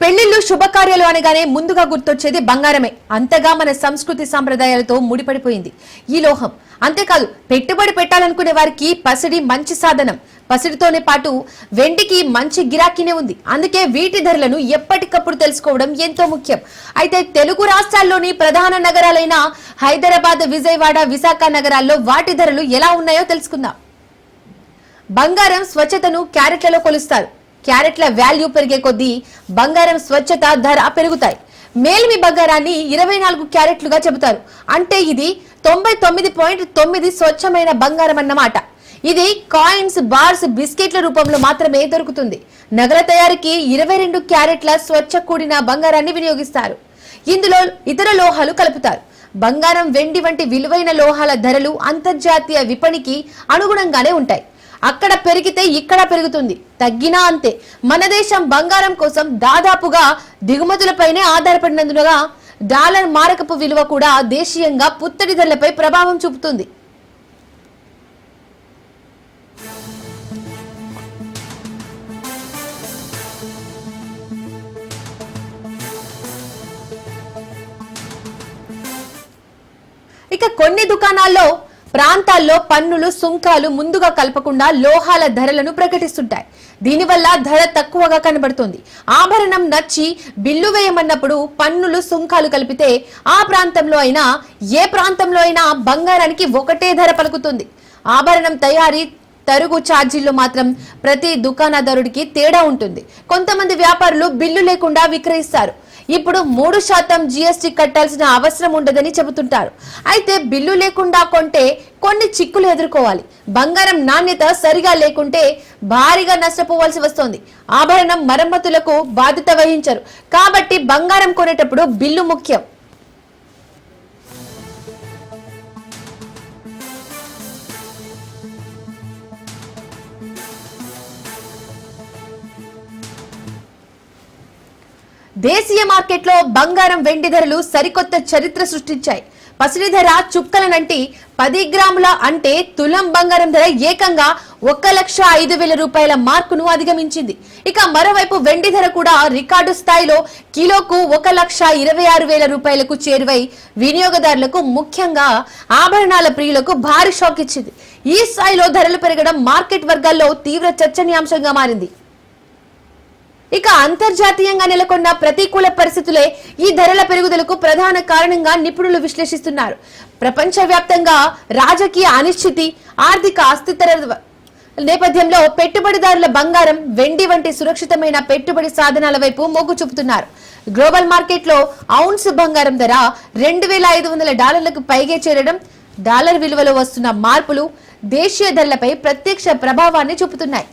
పెళ్ళిళ్ళు శుభకార్యాలు అనగానే ముందుగా గుర్తొచ్చేది బంగారమే. అంతగా మన సంస్కృతి సాంప్రదాయాలతో ముడిపడిపోయింది. ఈ లోహం. అంతేకాదు పెట్టుబడి పెట్టాలనుకునే వారికి పసిడి మంచి సాధనం. పసిడితోనే పాటు వెండికి మంచి గిరాకీనే ఉంది. అందుకే వీటి ధరలను ఎప్పటికప్పుడు తెలుసుకోవడం ఎంతో ముఖ్యం. అయితే తెలుగు రాష్ట్రాల్లోని ప్రధాన నగరాలైన హైదరాబాద్ విజయవాడ విశాఖ నగరాల్లో వాటి ధరలు ఎలా ఉన్నాయో తెలుసుకుందాం. బంగారం స్వచ్ఛతను క్యారెట్లలో కొలుస్తారు. క్యారెట్ల వాల్యూ పెరిగే కొద్దీ బంగారం స్వచ్ఛత ధర పెరుగుతాయి. మేలిమి బంగారాన్ని ఇరవై నాలుగు క్యారెట్లుగా చెబుతారు. అంటే ఇది తొంభై తొమ్మిది పాయింట్ తొమ్మిది స్వచ్ఛమైన బంగారం అన్నమాట. ఇది కాయిన్స్ బార్స్ బిస్కెట్ల రూపంలో మాత్రమే దొరుకుతుంది. నగల తయారీకి ఇరవై రెండు క్యారెట్ల స్వచ్ఛ కూడిన బంగారాన్ని వినియోగిస్తారు. ఇందులో ఇతర లోహాలు కలుపుతారు. బంగారం వెండి వంటి విలువైన లోహాల ధరలు అంతర్జాతీయ విపణికి అనుగుణంగానే ఉంటాయి. అక్కడ పెరిగితే ఇక్కడ పెరుగుతుంది. తగ్గినా అంతే. మన దేశం బంగారం కోసం దాదాపుగా దిగుమతులపైనే ఆధారపడినందునగా డాలర్ మారకపు విలువ కూడా దేశీయంగా పుత్తడి ధరలపై ప్రభావం చూపుతుంది. ఇక కొన్ని దుకాణాల్లో ప్రాంతాల్లో పన్నులు సుంకాలు ముందుగా కలపకుండా లోహాల ధరలను ప్రకటిస్తుంటాయి. దీనివల్ల ధర తక్కువగా కనబడుతుంది. ఆభరణం నచ్చి బిల్లు వేయమన్నప్పుడు పన్నులు సుంకాలు కలిపితే ఆ ప్రాంతంలో అయినా ఏ ప్రాంతంలో అయినా బంగారానికి ఒకటే ధర పలుకుతుంది. ఆభరణం తయారీ తరుగు ఛార్జీల్లో మాత్రం ప్రతి దుకాణదారుడికి తేడా ఉంటుంది. కొంతమంది వ్యాపారులు బిల్లు లేకుండా విక్రయిస్తారు. ఇప్పుడు మూడు శాతం జీఎస్టీ కట్టాల్సిన అవసరం ఉండదని చెబుతుంటారు. అయితే బిల్లు లేకుండా కొంటే కొన్ని చిక్కులు ఎదుర్కోవాలి. బంగారం నాణ్యత సరిగా లేకుంటే భారీగా నష్టపోవాల్సి వస్తోంది. ఆభరణం మరమ్మతులకు బాధ్యత వహించరు. కాబట్టి బంగారం కొనేటప్పుడు బిల్లు ముఖ్యం. దేశీయ మార్కెట్లో బంగారం వెండి ధరలు సరికొత్త చరిత్ర సృష్టించాయి. పసిడి ధర చుక్కలనంటి పది గ్రాముల అంటే తులం బంగారం ధర ఏకంగా ఒక్క లక్ష ఐదు వేల రూపాయల మార్కును అధిగమించింది. ఇక మరోవైపు వెండి ధర కూడా రికార్డు స్థాయిలో కిలోకు ఒక లక్ష ఇరవై ఆరు వేల రూపాయలకు చేరువై వినియోగదారులకు ముఖ్యంగా ఆభరణాల ప్రియులకు భారీ షాక్ ఇచ్చింది. ఈ స్థాయిలో ధరలు పెరగడం మార్కెట్ వర్గాల్లో తీవ్ర చర్చనీయాంశంగా మారింది. ఇక అంతర్జాతీయంగా నెలకొన్న ప్రతికూల పరిస్థితులే ఈ ధరల పెరుగుదలకు ప్రధాన కారణంగా నిపుణులు విశ్లేషిస్తున్నారు. ప్రపంచవ్యాప్తంగా రాజకీయ అనిశ్చితి ఆర్థిక అస్థిరత నేపథ్యంలో పెట్టుబడిదారుల బంగారం వెండి వంటి సురక్షితమైన పెట్టుబడి సాధనాల వైపు మొగ్గు చూపుతున్నారు. గ్లోబల్ మార్కెట్లో ఔన్స్ బంగారం ధర రెండు వేల ఐదు వందల డాలర్లకు పైగే చేరడం డాలర్ విలువలో వస్తున్న మార్పులు దేశీయ ధరలపై ప్రత్యక్ష ప్రభావాన్ని చూపుతున్నాయి.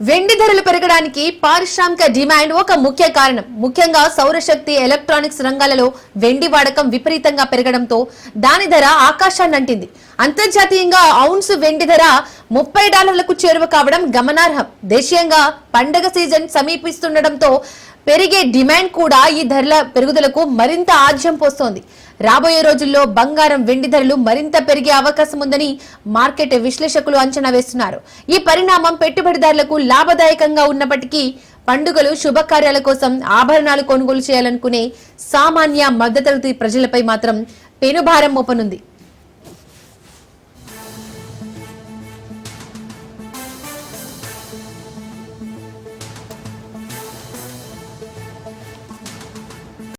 వెండి ధరలు పెరగడానికి పారిశ్రామిక డిమాండ్ ఒక ముఖ్య కారణం. ముఖ్యంగా సౌరశక్తి ఎలక్ట్రానిక్స్ రంగాలలో వెండి వాడకం విపరీతంగా పెరగడంతో దాని ధర ఆకాశాన్ని అంటింది అంతర్జాతీయంగా ఔన్స్ వెండి ధర ముప్పై డాలర్లకు చేరువ కావడం గమనార్హం. దేశీయంగా పండగ సీజన్ సమీపిస్తుండటంతో పెరిగే డిమాండ్ కూడా ఈ ధరల పెరుగుదలకు మరింత ఆజ్యం పోస్తోంది. రాబోయే రోజుల్లో బంగారం వెండి ధరలు మరింత పెరిగే అవకాశం ఉందని మార్కెట్ విశ్లేషకులు అంచనా వేస్తున్నారు. ఈ పరిణామం పెట్టుబడిదారులకు లాభదాయకంగా ఉన్నప్పటికీ పండుగలు శుభకార్యాల కోసం ఆభరణాలు కొనుగోలు చేయాలనుకునే సామాన్య మధ్యతరగతి ప్రజలపై మాత్రం పెనుభారం మోపనుంది.